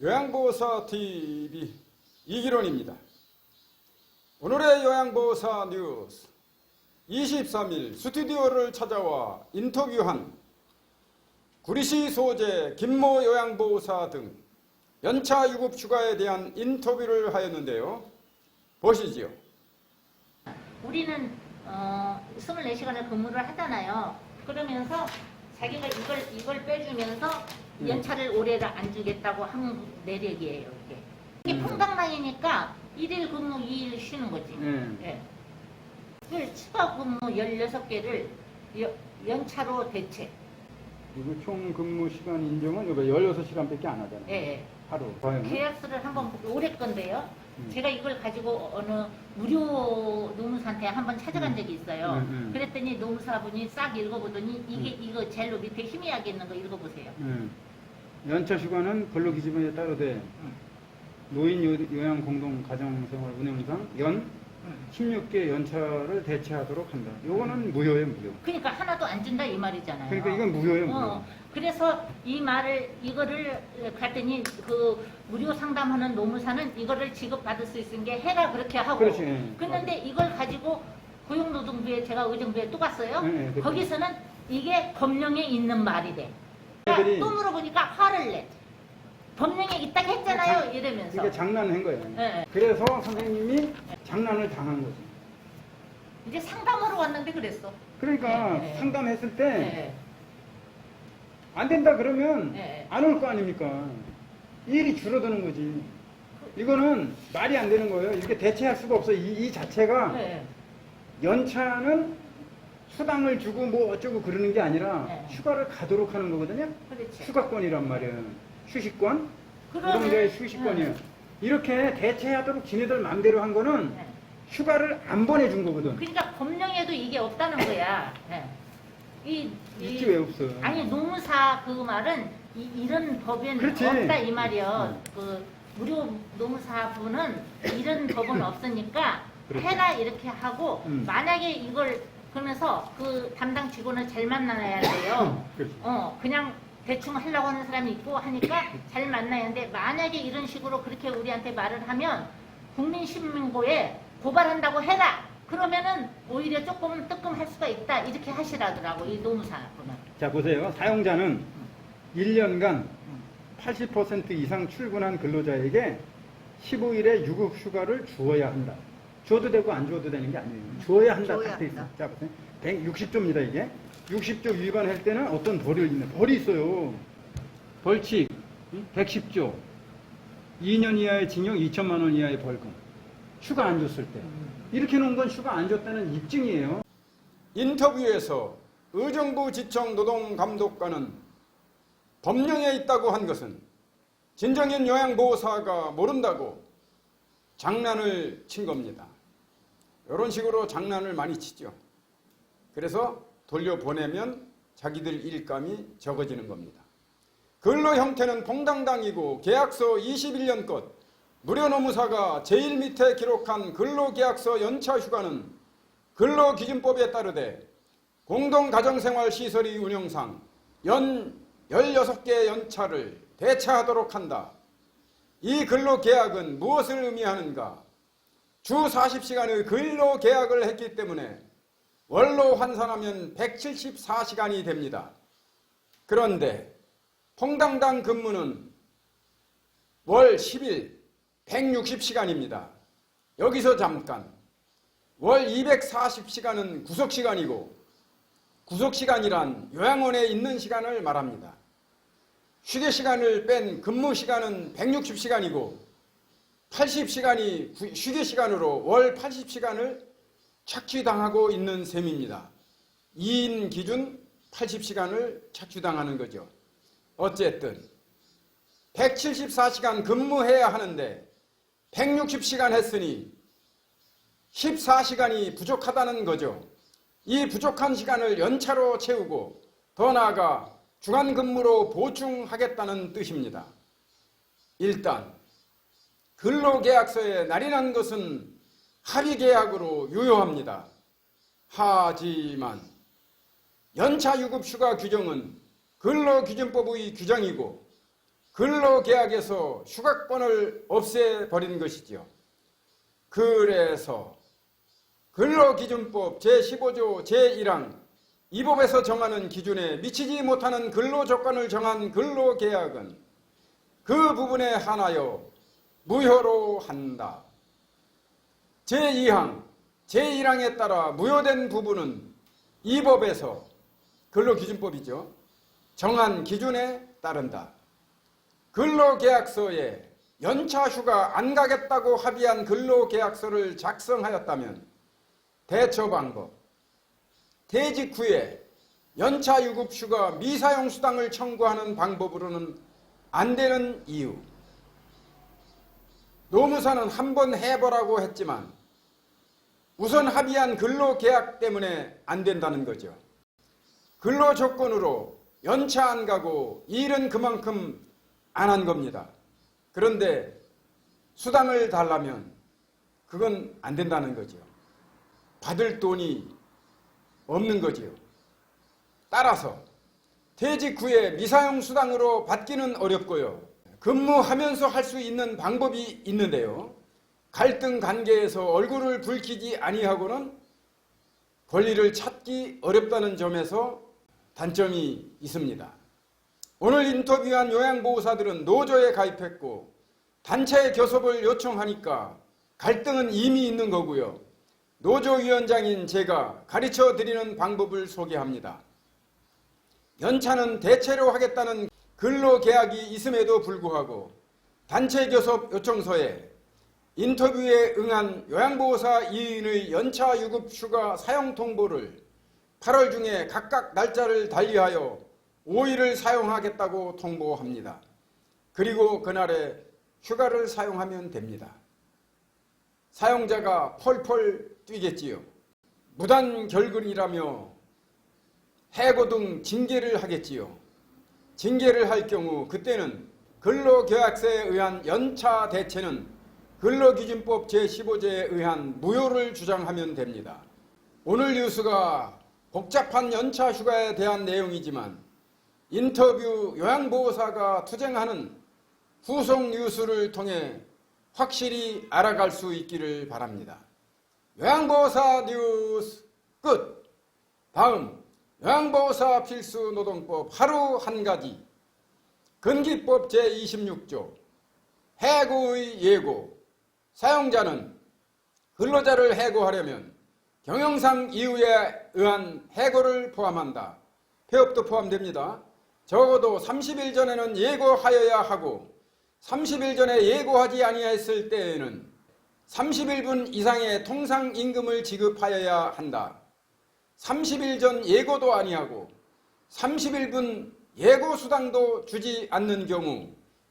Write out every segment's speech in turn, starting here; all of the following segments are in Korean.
요양보호사 TV 이기론입니다. 오늘의 요양보호사 뉴스 23일 스튜디오를 찾아와 인터뷰한 구리시 소재 김모 요양보호사 등 연차 유급 휴가에 대한 인터뷰를 하였는데요. 보시지요. 우리는 어, 24시간을 근무를 하잖아요. 그러면서 자기가 이걸 이걸 빼주면서 음. 연차를 올해를 안 주겠다고 한 내력이에요. 이게 이게 음. 평당라이니까 1일 근무 2일 쉬는 거지. 음. 예. 그 추가 근무 16개를 연차로 대체. 그리고 총 근무 시간 인정은 16시간밖에 안 하잖아요. 예, 예. 하루. 과연? 계약서를 한번 올해 건데요. 음. 제가 이걸 가지고 어느 무료 노무사한테 한번 찾아간 음. 적이 있어요. 음, 음. 그랬더니 노무사분이 싹 읽어보더니 이게 이거 제일로 밑에 희미하게 있는 거 읽어보세요. 네. 연차 휴가는 근로기준에 따르되 노인 요- 요양 공동 가정생활 운영상 연 16개 연차를 대체하도록 한다. 요거는 무효예요, 무효. 그러니까 하나도 안 준다 이 말이잖아요. 그러니까 이건 무효예요, 무효. 어, 그래서 이 말을 이거를 갔더니 그 무료 상담하는 노무사는 이거를 지급받을 수 있는 게 해라 그렇게 하고 그렇지. 예. 그런데 이걸 가지고 고용노동부에 제가 의정부에 또 갔어요. 네, 네, 그렇죠. 거기서는 이게 법령에 있는 말이래. 애들이- 또 물어보니까 화를 내. 법령에 있다고 했잖아요. 장- 이러면서. 이게 장난한 거예요. 예, 예. 그래서 선생님이 장난을 당한 거지. 이제 상담하러 왔는데 그랬어. 그러니까 예, 예. 상담했을 예, 때 안 된다 그러면 예. 안올 거 아닙니까? 일이 줄어드는 거지. 이거는 말이 안 되는 거예요. 이렇게 대체할 수가 없어. 이, 이 자체가 예, 예. 연차는 수당을 주고 뭐 어쩌고 그러는 게 아니라 네. 휴가를 가도록 하는 거거든요. 그렇지. 휴가권이란 말이에요. 휴식권, 그러면- 노동자의 휴식권이에요. 이렇게 대체하도록 지네들 마음대로 한 거는 예. 휴가를 안 보내준 거거든. 그러니까 법령에도 이게 없다는 거야. 예. 이, 이- 있지 왜 없어? 아니 노무사 그 말은 이, 런 법엔 그렇지. 없다 이 말이요. 음. 그 무료 노무사분은 이런 법은 없으니까. 해라 이렇게 하고 음. 만약에 이걸 그러면서 그 담당 직원을 잘 만나야 돼요. 어 그냥 대충 하려고 하는 사람이 있고 하니까 잘 만나야 하는데 만약에 이런 식으로 그렇게 우리한테 말을 하면 국민신문고에 고발한다고 해라. 그러면은 오히려 조금 뜨끔할 수가 있다. 이렇게 하시라더라고 이 노무사분은. 자 보세요. 사용자는 1년간 80% 이상 출근한 근로자에게 15일의 유급 휴가를 주어야 한다. 줘도 되고 안 줘도 되는 게 아니에요. 줘야 한다. 줘야 딱 돼 있어. 한다. 자 보세요. 160조입니다 이게. 60조 위반할 때는 어떤 벌이 있는 벌이 있어요. 벌칙 110조. 2년 이하의 징역 2천만 원 이하의 벌금. 휴가 안 줬을 때. 이렇게 놓은 건 휴가 안 줬다는 입증이에요. 인터뷰에서 의정부 지청 노동감독관은 법령에 있다고 한 것은 진정인 요양보호사가 모른다고 장난을 친 겁니다. 이런 식으로 장난을 많이 치죠. 그래서 돌려보내면 자기들 일감이 적어지는 겁니다. 근로 형태는 봉당당이고 계약서 21년 것 무료노무사가 제일 밑에 기록한 근로계약서 연차 휴가는 근로기준법에 따르되 공동가정생활시설의 운영상 연 16개 연차를 대체하도록 한다. 이 근로계약은 무엇을 의미하는가? 주 40시간의 근로계약을 했기 때문에 월로 환산하면 174시간이 됩니다. 그런데 퐁당당 근무는 월 10일 160시간입니다. 여기서 잠깐 월 240시간은 구속시간이고 구속시간이란 요양원에 있는 시간을 말합니다. 휴게시간을 뺀 근무시간은 160시간이고 80시간이 휴게시간으로 월 80시간을 착취당하고 있는 셈입니다. 2인 기준 80시간을 착취당하는 거죠. 어쨌든 174시간 근무해야 하는데 160시간 했으니 14시간이 부족하다는 거죠. 이 부족한 시간을 연차로 채우고 더 나아가 주간 근무로 보충하겠다는 뜻입니다. 일단 근로계약서에 날인한 것은 합의계약으로 유효합니다. 하지만 연차 유급 휴가 규정은 근로기준법의 규정이고 근로계약에서 휴가권을 없애버린 것이지요. 그래서 근로기준법 제15조 제1항 이 법에서 정하는 기준에 미치지 못하는 근로조건을 정한 근로계약은 그 부분에 한하여 무효로 한다. 제2항, 제1항에 따라 무효된 부분은 이 법에서 근로기준법이죠. 정한 기준에 따른다. 근로계약서에 연차 휴가 안 가겠다고 합의한 근로계약서를 작성하였다면 대처 방법, 퇴직 후에 연차 유급 휴가 미사용 수당을 청구하는 방법으로는 안 되는 이유. 노무사는 한 번 해보라고 했지만 우선 합의한 근로계약 때문에 안 된다는 거죠. 근로조건으로 연차 안 가고 일은 그만큼 안 한 겁니다. 그런데 수당을 달라면 그건 안 된다는 거죠. 받을 돈이 없는 거지요. 따라서 퇴직 후에 미사용 수당으로 받기는 어렵고요. 근무하면서 할 수 있는 방법이 있는데요. 갈등 관계에서 얼굴을 붉히지 아니하고는 권리를 찾기 어렵다는 점에서 단점이 있습니다. 오늘 인터뷰한 요양보호사들은 노조에 가입했고 단체 교섭을 요청하니까 갈등은 이미 있는 거고요. 노조위원장인 제가 가르쳐 드리는 방법을 소개합니다. 연차는 대체로 하겠다는 근로계약이 있음에도 불구하고 단체 교섭 요청서에 인터뷰에 응한 요양보호사 2인의 연차 유급 휴가 사용 통보를 8월 중에 각각 날짜를 달리하여 5일을 사용하겠다고 통보합니다. 그리고 그날에 휴가를 사용하면 됩니다. 사용자가 펄펄 뛰겠지요. 무단 결근이라며 해고 등 징계를 하겠지요. 징계를 할 경우 그때는 근로계약서에 의한 연차 대체는 근로기준법 제15조에 의한 무효를 주장하면 됩니다. 오늘 뉴스가 복잡한 연차 휴가에 대한 내용이지만 인터뷰 요양보호사가 투쟁하는 후속 뉴스를 통해 확실히 알아갈 수 있기를 바랍니다. 요양보호사 뉴스 끝! 다음 요양보호사 필수 노동법 하루 한 가지 근기법 제26조 해고의 예고 사용자는 근로자를 해고하려면 경영상 이유에 의한 해고를 포함한다. 폐업도 포함됩니다. 적어도 30일 전에는 예고하여야 하고 30일 전에 예고하지 아니했을 때에는 31분 이상의 통상 임금을 지급하여야 한다. 30일 전 예고도 아니하고 31분 예고 수당도 주지 않는 경우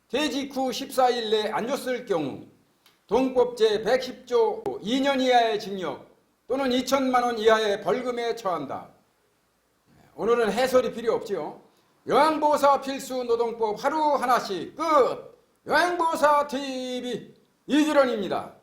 퇴직 후 14일 내안 줬을 경우 동법 제110조 2년 이하의 징역 또는 2천만 원 이하의 벌금에 처한다. 오늘은 해설이 필요 없지요. 요양보호사 필수 노동법 하루 하나씩 끝. 요양보호사 TV 이규런입니다.